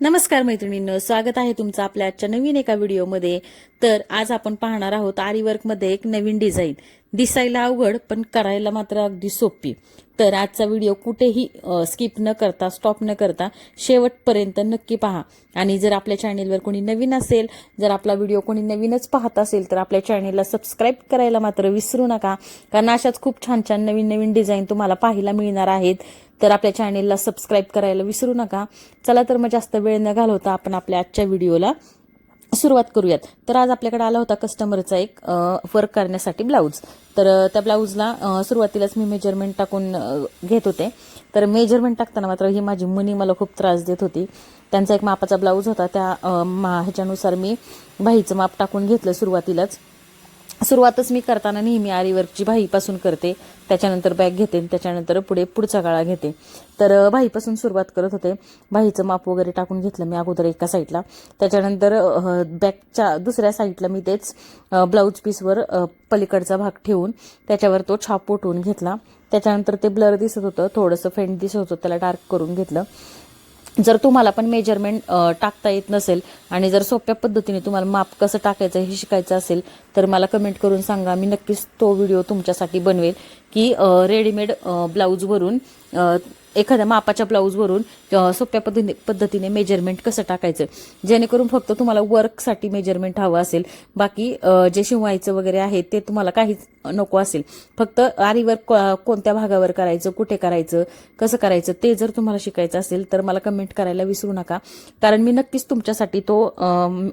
नमस्कार मैत्रिणींनो स्वागत आहे तुमचं आपल्या आजच्या नवीन एका व्हिडिओमध्ये. तर आज आपण पाहणार आहोत आरीवर्कमध्ये एक नवीन डिझाईन. दिसायला अवघड पण करायला मात्र अगदी सोपी. तर आजचा व्हिडिओ कुठेही स्किप न करता स्टॉप न करता शेवटपर्यंत नक्की पहा. आणि जर आपल्या चॅनेलवर कोणी नवीन असेल जर आपला व्हिडिओ कोणी नवीनच पाहत असेल तर आपल्या चॅनेलला सबस्क्राईब करायला मात्र विसरू नका. कारण अशाच खूप छान छान नवीन नवीन डिझाईन तुम्हाला पाहायला मिळणार आहेत. तर आपल्या चॅनेलला सबस्क्राईब करायला विसरू नका. चला तर मग जास्त वेळ न घालवता आपण आपल्या आजच्या व्हिडिओला सुरुवात करूयात. तर आज आपल्याकडे आला होता कस्टमरचा एक वर्क करण्यासाठी ब्लाऊज तर त्या ब्लाऊजला सुरुवातीलाच मी मेजरमेंट टाकून घेत होते. तर मेजरमेंट टाकताना मात्र ही माझी मनी मला खूप त्रास देत होती. त्यांचा एक मापाचा ब्लाऊज होता. त्या मा- ह्याच्यानुसार मी बाहीचं माप टाकून घेतलं सुरुवातीलाच. सुरुवातच मी करताना नेहमी आरीवर्कची भाईपासून करते त्याच्यानंतर बॅग घेते आणि त्याच्यानंतर पुढे पुढचा गाळा घेते. तर भाईपासून सुरुवात करत होते. भाईचं माप वगैरे टाकून घेतलं मी अगोदर एका साईडला त्याच्यानंतर बॅगच्या दुसऱ्या साईडला मी तेच ब्लाऊज पीसवर पलीकडचा भाग ठेवून त्याच्यावर तो छाप उठवून घेतला. त्याच्यानंतर ते ब्लर दिसत होतं थोडंसं फेंट दिसत होतं त्याला डार्क करून घेतलं. जर तुम्हाला पण मेजरमेंट टाकता येत नसेल आणि जर सोप्या पद्धतीने तुम्हाला माप कसं टाकायचं हे शिकायचं असेल तर मला कमेंट करून सांगा. मी नक्कीच तो व्हिडिओ तुमच्यासाठी बनवेल की रेडीमेड ब्लाऊजवरून एखाद्या मापाच्या ब्लाऊजवरून सोप्या पद्धतीने पद्धतीने मेजरमेंट कसं टाकायचं? जेणेकरून फक्त तुम्हाला वर्कसाठी मेजरमेंट हवं असेल. बाकी जे शिवायचं वगैरे आहे ते तुम्हाला काहीच नको असेल. फक्त आरी वर्क कोणत्या भागावर करायचं कुठे करायचं कसं करायचं ते जर तुम्हाला शिकायचं असेल तर मला कमेंट करायला विसरू नका. कारण मी नक्कीच तुमच्यासाठी तो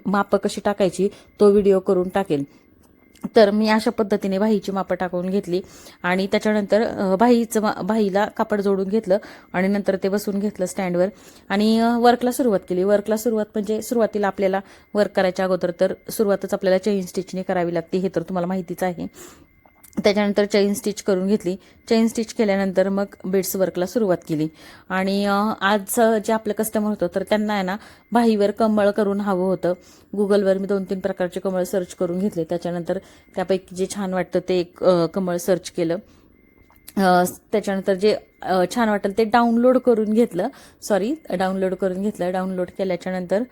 मापं कशी टाकायची तो व्हिडिओ करून टाकेल तर मी अशा पद्धतीने बाहीची मापं टाकून घेतली. आणि त्याच्यानंतर अ, बाहीचं मा- बाहीला कापड जोडून घेतलं आणि नंतर ते बसून घेतलं स्टँडवर. आणि वर्कला सुरुवात केली. वर्कला सुरुवात म्हणजे सुरुवातीला आपल्याला वर्क करायच्या अगोदर तर सुरुवातच आपल्याला चेन स्टिचने करावी लागते हे तर तुम्हाला माहितीच आहे. त्याच्यानंतर चैन स्टिच करून घेतली. चैन स्टिच केल्यानंतर मग बेड्स वर्कला सुरुवात केली. आणि आज जे आपलं कस्टमर होतं तर त्यांना आहे ना भाईवर कमळ करून हवं होतं. गुगलवर मी दोन तीन प्रकारचे कमळ सर्च करून घेतले. त्याच्यानंतर त्यापैकी जे छान वाटतं ते एक कमळ सर्च केलं. त्याच्यानंतर जे छान वाटेल ते डाउनलोड करून घेतलं. सॉरी डाउनलोड करून घेतलं. डाउनलोड केल्याच्यानंतर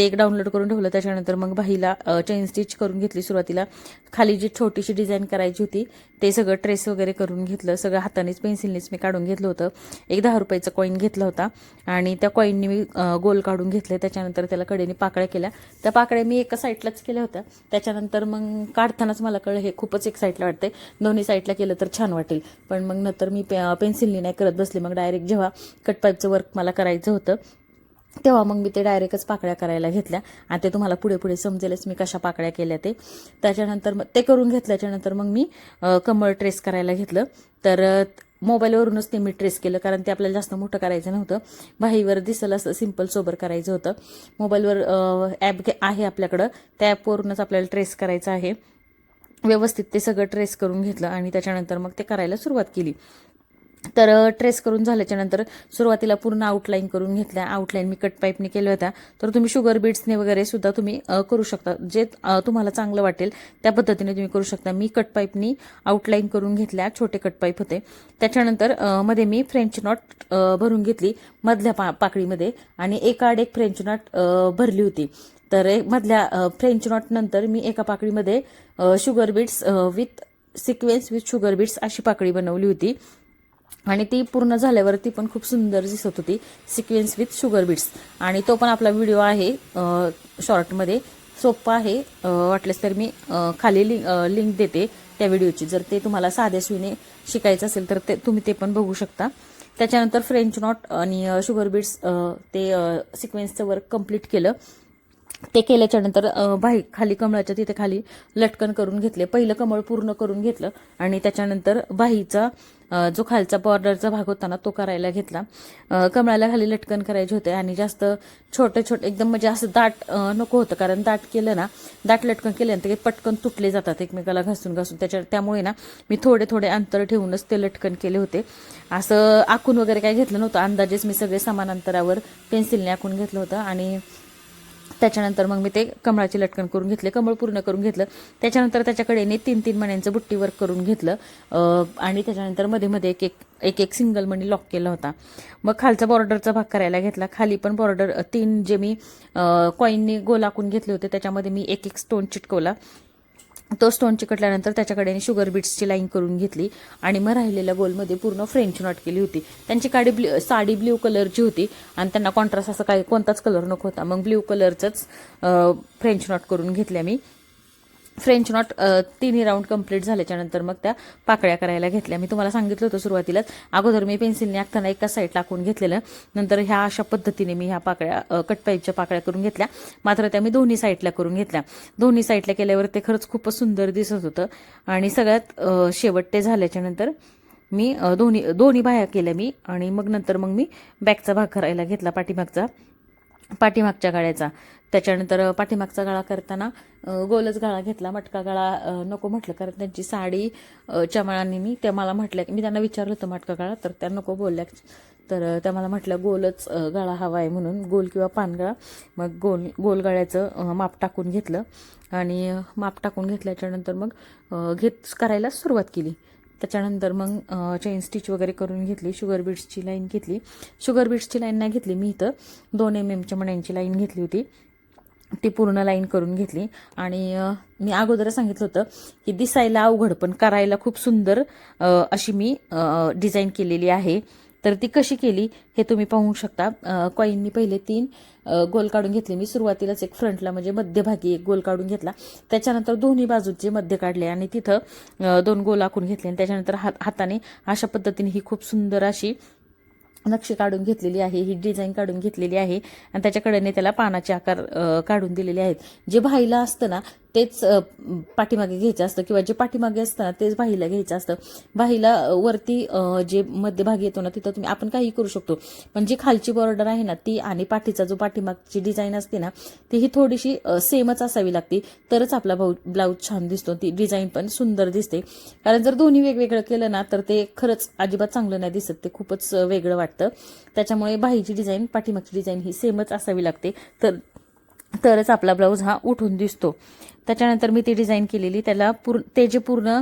ते एक डाउनलोड करून ठेवलं. त्याच्यानंतर मग बाहीला चेन स्टिच करून घेतली सुरुवातीला. खाली जी छोटीशी डिझाईन करायची होती ते सगळं ट्रेस वगैरे करून घेतलं. सगळं हातानेच पेन्सिलनेच मी काढून घेतलं होतं. एक दहा रुपयाचा कॉईन घेतला होता. आणि त्या कॉईनने मी गोल काढून घेतले. त्याच्यानंतर त्याला कडेने पाकळ्या केल्या. त्या पाकळ्या मी एका साईडलाच केल्या होत्या. त्याच्यानंतर मग काढतानाच मला कळलं हे खूपच एक साईडला वाटते दोन्ही साईडला केलं तर छान वाटेल. पण मग नंतर मी पे पेन्सिलने नाही करत बसले. मग डायरेक्ट जेव्हा कटपाईपचं वर्क मला करायचं होतं तेव्हा मग मी ते डायरेक्टच पाकळ्या करायला घेतल्या. आणि ते तुम्हाला पुढे पुढे समजेलच मी कशा पाकळ्या केल्या ते. त्याच्यानंतर मग ते करून घेतल्याच्यानंतर मग मी कमळ ट्रेस करायला घेतलं. तर मोबाईलवरूनच ते मी ट्रेस केलं. कारण ते आपल्याला जास्त मोठं करायचं नव्हतं. बाहीवर दिसलं असं सिंपल सोबर करायचं होतं. मोबाईलवर ॲप आहे आपल्याकडं. त्या ॲपवरूनच आपल्याला ट्रेस करायचं आहे. व्यवस्थित ते सगळं ट्रेस करून घेतलं आणि त्याच्यानंतर मग ते करायला सुरुवात केली. तर ट्रेस करून झाल्याच्यानंतर सुरुवातीला पूर्ण आउटलाईन करून घेतल्या. आउटलाईन मी कट पाईपने केल्या होत्या. तर तुम्ही शुगर बीट्सने वगैरे सुद्धा तुम्ही करू शकता. जे तुम्हाला चांगलं वाटेल त्या पद्धतीने तुम्ही करू शकता. मी कट पाईपनी आउटलाईन करून घेतल्या. छोटे कट पाईप होते. त्याच्यानंतरमध्ये मी फ्रेंच नॉट भरून घेतली मधल्या पा पाकळीमध्ये आणि एक आड एक फ्रेंच नॉट भरली होती. तर एक मधल्या फ्रेंच नॉट नंतर मी एका पाकळीमध्ये sugar beads with sequins with sugar beads अशी पाकळी बनवली होती. आणि ती पूर्ण झाल्यावरती पण खूप सुंदर दिसत होती. सिक्वेन्स विथ शुगर बीट्स आणि तो पण आपला व्हिडिओ आहे शॉर्टमध्ये सोपा आहे वाटल्यास तर मी खाली लिंक लिंक देते त्या व्हिडिओची जर ते तुम्हाला साध्या सुईने शिकायचं असेल तर ते तुम्ही ते पण बघू शकता. त्याच्यानंतर फ्रेंच नॉट आणि शुगर बीट्स ते सिक्वेन्सचं वर्क कंप्लीट केलं. ते केल्याच्यानंतर खाली कमळाच्या तिथे खाली लटकन करून घेतले. पहिलं कमळ पूर्ण करून घेतलं आणि त्याच्यानंतर बाहीचा जो खालचा बॉर्डरचा भाग होता ना तो करायला घेतला. कमळाला खाली लटकन करायचे होते आणि जास्त छोटे छोटे एकदम म्हणजे असं दाट नको होतं कारण दाट केलं ना दाट लटकन केलं ते पटकन तुटले जातात एकमेकाला घासून घासून. त्याच्या त्यामुळे ना मी थोडे थोडे अंतर ठेवूनच ते लटकन केले होते. असं आखून वगैरे काही घेतलं नव्हतं. अंदाजेच मी सगळे समान अंतरावर पेन्सिलने आखून घेतलं होतं आणि त्याच्यानंतर मग मी ते कमळाचे लटकन करून घेतले कमळ पूर्ण करून घेतलं. त्याच्यानंतर त्याच्याकडे मी तीन तीन मण्यांचं बुट्टी वर्क करून घेतलं. आणि त्याच्यानंतरमध्ये मध्ये एक एक एक एक सिंगल मणी लॉक केला होता. मग खालचा बॉर्डरचा भाग करायला घेतला. खाली पण बॉर्डर तीन जे मी कॉईननी गोलाकून घेतले होते त्याच्यामध्ये मी एक एक स्टोन चिटकवला. तो स्टोन चिकटल्यानंतर त्याच्याकडे शुगर बीट्सची लाईन करून घेतली आणि मग राहिलेल्या गोलमध्ये पूर्ण फ्रेंच नॉट केली होती. त्यांची काडी ब्ल्यू साडी ब्ल्यू कलरची होती आणि त्यांना कॉन्ट्रास्ट असं काही कोणताच कलर नको होता. मग ब्ल्यू कलरचंच फ्रेंच नॉट करून घेतल्या मी. फ्रेंच नॉट तिन्ही राऊंड कंप्लीट झाल्याच्यानंतर मग त्या पाकळ्या करायला घेतल्या. मी तुम्हाला सांगितलं होतं सुरुवातीलाच अगोदर मी पेन्सिलने आखताना एका साईड टाकून घेतलेलं नंतर ह्या अशा पद्धतीने मी ह्या पाकळ्या अ, कट पाईपच्या पाकळ्या करून घेतल्या. मात्र त्या मी दोन्ही साईडला करून घेतल्या. दोन्ही साईडला केल्यावर ते खरंच खूपच सुंदर दिसत होतं. आणि सगळ्यात शेवट ते झाल्याच्यानंतर मी दोन्ही दोन्ही बाह्या केल्या मी. आणि मग नंतर मग मी बॅकचा भाग करायला घेतला पाठीमागचा. पाठीमागच्या गाळ्याचा. त्याच्यानंतर पाठीमागचा गाळा करताना गोलच गाळा घेतला मटका गाळा नको म्हटलं. कारण त्यांची साडी अ, मी त्या मला म्हटल्या की मी त्यांना विचारलं होतं मटका गाळा तर त्या नको बोलल्या. तर त्या मला म्हटलं गोलच गाळा हवा आहे म्हणून गोल किंवा पानगळा मग गोल गोल गाळ्याचं माप टाकून घेतलं. आणि माप टाकून घेतल्याच्यानंतर मग घेत करायला सुरुवात केली. त्याच्यानंतर मग चेन स्टिच वगैरे करून घेतली शुगर बीट्सची लाईन घेतली. शुगर बीट्सची लाईन नाही घेतली मी इथं. दोन एम एमच्या मण्यांची लाईन घेतली होती. ती पूर्ण लाईन करून घेतली. आणि मी अगोदर सांगितलं होतं की दिसायला अवघड पण करायला खूप सुंदर अशी मी डिझाईन केलेली आहे. तर ती कशी केली हे तुम्ही पाहू शकता. कॉईननी पहिले तीन गोल काढून घेतले. मी सुरुवातीलाच एक फ्रंटला म्हणजे मध्यभागी एक गोल काढून घेतला. त्याच्यानंतर दोन्ही बाजूचे मध्य काढले आणि तिथं दोन गोल आखून घेतले आणि त्याच्यानंतर हात हाताने अशा पद्धतीने ही खूप सुंदर अशी नक्षी काढून घेतलेली आहे. ही डिझाईन काढून घेतलेली आहे आणि त्याच्याकडेने त्याला पानाचे आकार काढून दिलेले आहेत. जे भाईला असतं ना तेच पाठीमागे घ्यायचं असतं किंवा जे पाठीमागे असतं ना तेच बाहीला घ्यायचं असतं. बाहीला वरती जे मध्यभागी येतो ना तिथं तुम्ही आपण काही करू शकतो. पण जी खालची बॉर्डर आहे ना ती आणि पाठीचा जो पाठीमागची डिझाईन असते ना ती ही थोडीशी सेमच असावी लागते. तरच आपला भाऊ ब्लाऊज छान दिसतो. ती डिझाईन पण सुंदर दिसते. कारण जर दोन्ही वेगवेगळं केलं ना तर ते खरंच अजिबात चांगलं नाही दिसत. ते खूपच वेगळं वाटतं. त्याच्यामुळे बाहीची डिझाईन पाठीमागची डिझाईन ही सेमच असावी लागते. तर तरच आपला ब्लाऊज हा उठून दिसतो. त्याच्यानंतर मी ती डिझाईन केलेली. त्याला पूर्ण ते जे पूर्ण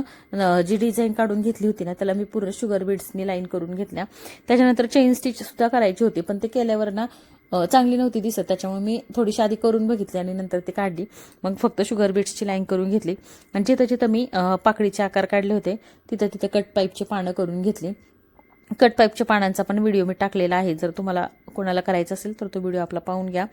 जी डिझाईन काढून घेतली होती ना त्याला मी पूर्ण शुगर बीड्सनी लाईन करून घेतल्या. त्याच्यानंतर चेन स्टिच सुद्धा करायची होती पण ते केल्यावर ना चांगली नव्हती दिसत. त्याच्यामुळे मी थोडीशी आधी करून बघितली आणि नंतर ते काढली. मग फक्त शुगर बीट्सची लाईन करून घेतली. आणि जिथं जिथं मी पाकळीचे आकार काढले होते तिथं तिथं कट पाईपचे पानं करून घेतली. कट पाईपच्या पानांचा पण व्हिडिओ मी टाकलेला आहे. जर तुम्हाला कोणाला करायचा असेल तर तो व्हिडिओ आपला पाहून घ्या.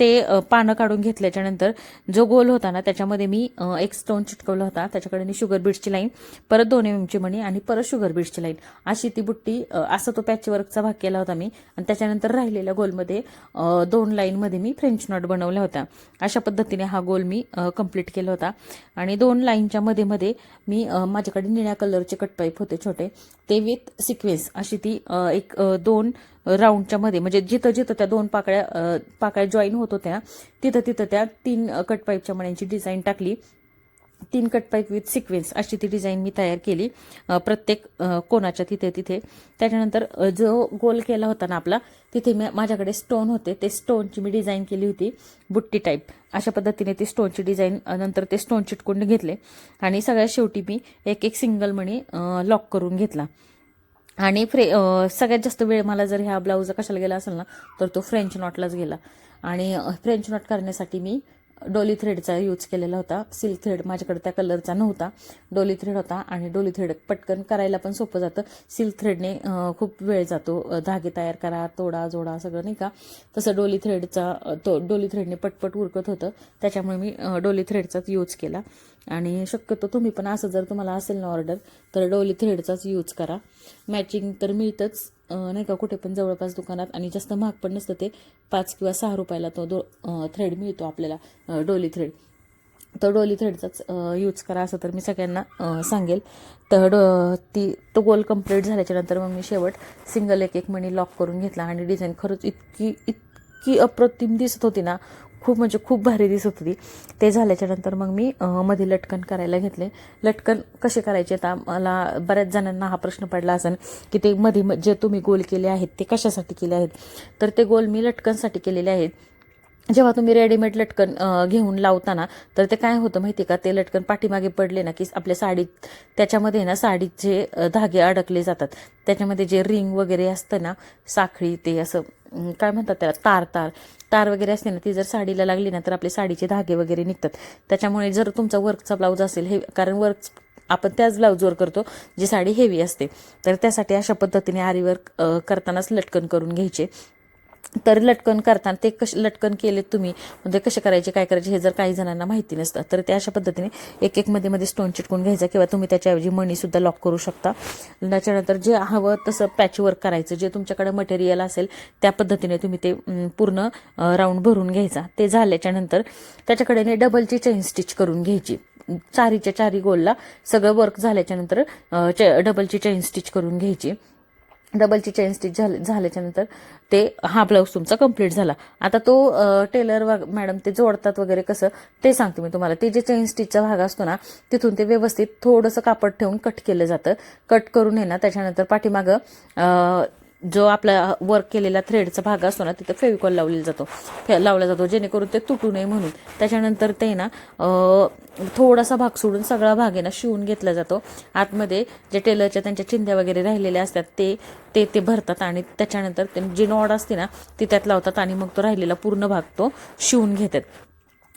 ते पानं काढून घेतल्याच्या नंतर जो गोल होता ना त्याच्यामध्ये मी एक स्टोन चिटकवला होता. त्याच्याकडे मी शुगर बीड्सची लाईन परत दोन एम एमची मणी आणि परत शुगर बीड्सची लाईन अशी ती बुट्टी असं असा तो पॅचवर्कचा भाग केला होता मी. आणि त्याच्यानंतर राहिलेल्या गोलमध्ये दोन लाईनमध्ये मी फ्रेंच नॉट बनवल्या होत्या. अशा पद्धतीने हा गोल मी कंप्लीट केला होता. आणि दोन लाईनच्या मध्ये मध्ये मी माझ्याकडे निळ्या कलरचे कट पाईप होते छोटे. ते विथ सिक्वेन्स अशी ती एक दोन राऊंडच्या मध्ये म्हणजे जिथं जिथं त्या दोन पाकळ्या पाकळ्या जॉईन होत होत्या तिथं तिथं त्या तीन कट पाईपच्या मण्यांची डिझाईन टाकली. तीन कट पाईप विथ सिक्वेन्स अशी ती डिझाईन मी तयार केली प्रत्येक कोणाच्या तिथे तिथे. त्याच्यानंतर जो गोल केला होता ना आपला तिथे मी माझ्याकडे स्टोन होते. ते स्टोनची मी डिझाईन केली होती बुट्टी टाईप अशा पद्धतीने ती स्टोनची डिझाईन नंतर ते स्टोन चिटकून घेतले. आणि सगळ्यात शेवटी मी एक एक सिंगल मणी लॉक करून घेतला. आणि फ्रे सगळ्यात जास्त वेळ मला जर ह्या ब्लाऊज कशाला गेला असेल ना तर तो फ्रेंच नॉटलाच गेला. आणि फ्रेंच नॉट करण्यासाठी मी डोली थ्रेडचा यूज केलेला होता. सिल्क थ्रेड माझ्याकडे त्या कलरचा नव्हता. डोली थ्रेड होता आणि डोली थ्रेड पटकन करायला पण सोपं जातं. सिल्क थ्रेडने खूप वेळ जातो. धागे तयार करा तोडा जोडा सगळं नाही का? तसं डोली थ्रेडचा तो डोली थ्रेडने पटपट उरकत होतं. त्याच्यामुळे मी डोली थ्रेडचाच यूज केला. आणि शक्यतो तुम्ही पण असं जर तुम्हाला असेल ना ऑर्डर तर डोली थ्रेडचाच यूज करा. मॅचिंग तर मिळतंच. नाही का कुठे पण जवळपास दुकानात आणि जास्त महाग पण नसतं ते. पाच किंवा सहा रुपयाला तो दो थ्रेड मिळतो आपल्याला डोली थ्रेड तर डोली थ्रेडचाच यूज करा असं तर मी सगळ्यांना सांगेल. तर डो ती तो गोल कंप्लीट झाल्याच्यानंतर मग मी शेवट सिंगल एक एक मणी लॉक करून घेतला आणि डिझाईन खरंच इतकी इतकी अप्रतिम दिसत होती ना. खूप म्हणजे खूप भारी दिसत होती. ते झाल्याच्यानंतर मग मी मध्ये लटकन करायला घेतले. लटकन कसे करायचे आता मला बऱ्याच जणांना हा प्रश्न पडला असेल की ते मध्ये म- जे तुम्ही गोल केले आहेत ते कशासाठी केले आहेत? तर ते गोल मी लटकनसाठी केलेले आहेत. जेव्हा तुम्ही रेडीमेड लटकन घेऊन लावताना तर ते काय होतं माहिती का? ते लटकन पाठीमागे पडले ना की आपल्या साडीत त्याच्यामध्ये ना साडीचे धागे अडकले जातात. त्याच्यामध्ये जे रिंग वगैरे असतं ना साखळी ते असं काय म्हणतात त्याला? तार तार. तार वगैरे असते ना ती जर साडीला लागली ना तर आपले साडीचे धागे वगैरे निघतात. त्याच्यामुळे जर तुमचा वर्कचा ब्लाऊज असेल हे कारण वर्क आपण त्याच ब्लाऊजवर करतो जी साडी हेवी असते. तर त्यासाठी अशा पद्धतीने आरीवर्क करतानाच लटकन करून घ्यायचे. तर लटकन करताना ते कसे लटकन केले तुम्ही. म्हणजे कसे करायचे काय करायचे हे जर काही जणांना माहिती नसतं तर ते अशा पद्धतीने एक एक मध्ये मध्ये स्टोन चिटकून घ्यायचा किंवा तुम्ही त्याच्याऐवजी मणी सुद्धा लॉक करू शकता. त्याच्यानंतर जे हवं तसं पॅच वर्क करायचं जे तुमच्याकडे मटेरियल असेल त्या पद्धतीने तुम्ही ते पूर्ण राऊंड भरून घ्यायचा. ते झाल्याच्यानंतर त्याच्याकडे डबलची चेन स्टिच करून घ्यायची. चारीच्या चारी गोलला सगळं वर्क झाल्याच्यानंतर डबलची चेन स्टिच करून घ्यायची. डबलची चेन स्टिच झाले झाल्याच्यानंतर ते हा ब्लाऊज तुमचा कंप्लीट झाला. आता तो टेलर वा मॅडम ते जोडतात वगैरे कसं ते सांगते मी तुम्हाला. ते जे चेन स्टिचचा भाग असतो ना तिथून ते व्यवस्थित थोडंसं कापड ठेवून कट केलं जातं. कट करून हे ना त्याच्यानंतर पाठीमागं जो आपला वर्क केलेला थ्रेडचा भाग असतो ना तिथं फेविकॉल लावलेला जातो. लावला जातो जेणेकरून ते तुटू नये म्हणून. त्याच्यानंतर ते ना थोडासा भाग सोडून सगळा भाग आहे ना शिवून घेतला जातो. आतमध्ये जे टेलरच्या त्यांच्या चिंध्या वगैरे राहिलेल्या असतात ते ते ते भरतात आणि त्याच्यानंतर ते जी नॉड असते ना ती त्यात लावतात आणि मग तो राहिलेला पूर्ण भाग तो शिवून घेतात.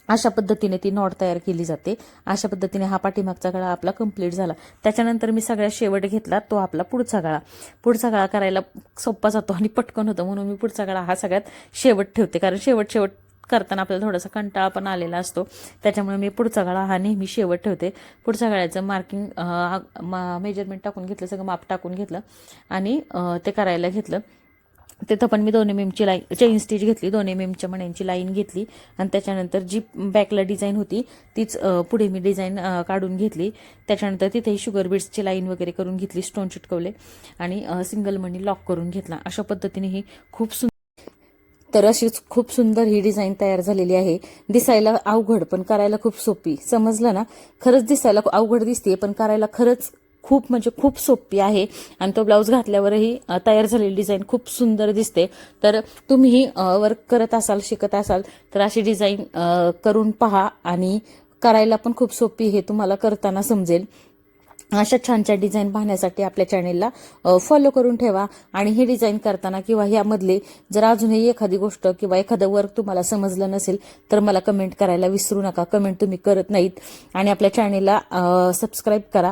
अशा पद्धतीने ती नॉट तयार केली जाते. अशा पद्धतीने हा पाठीमागचा गळा आपला कंप्लीट झाला. त्याच्यानंतर मी सगळ्यात शेवट घेतला तो आपला पुढचा गळा. पुढचा गळा करायला सोपा जातो आणि पटकन होतं म्हणून मी पुढचा गळा हा सगळ्यात शेवट ठेवते. कारण शेवट शेवट करताना आपल्याला थोडासा कंटाळा पण आलेला असतो. त्याच्यामुळे मी पुढचा गळा हा नेहमी शेवट ठेवते. पुढच्या गळ्याचं मार्किंग मेजरमेंट टाकून घेतलं सगळं माप टाकून घेतलं आणि ते करायला घेतलं. तिथं पण मी दोन एम एमची लाईन चेन स्टिच घेतली दोन एम एमच्या मण्यांची लाईन घेतली. आणि त्याच्यानंतर जी बॅकला डिझाईन होती तीच पुढे मी डिझाईन काढून घेतली. त्याच्यानंतर तिथेही शुगर बीड्सची लाईन वगैरे करून घेतली स्टोन चिटकवले. आणि सिंगल मनी लॉक करून घेतला. अशा पद्धतीने ही खूप सुंदर तर अशीच खूप सुंदर ही डिझाईन तयार झालेली आहे. दिसायला अवघड पण करायला खूप सोपी. समजलं ना? खरंच दिसायला अवघड दिसते पण करायला खरंच खूप म्हणजे खूप सोपी आहे. आणि तो ब्लाऊज घातल्यावरही तयार झालेली डिझाईन खूप सुंदर दिसते. तर तुम्ही वर्क करत असाल शिकत असाल तर अशी डिझाईन करून पहा आणि करायला पण खूप सोपी हे तुम्हाला करताना समजेल. अशा छान छान डिझाईन पाहण्यासाठी आपल्या चॅनेलला फॉलो करून ठेवा आणि हे डिझाईन करताना किंवा ह्यामधले जर अजूनही एखादी गोष्ट किंवा एखादं वर्क तुम्हाला समजलं नसेल तर मला कमेंट करायला विसरू नका. कमेंट तुम्ही करत नाहीत. आणि आपल्या चॅनेलला सबस्क्राईब करा.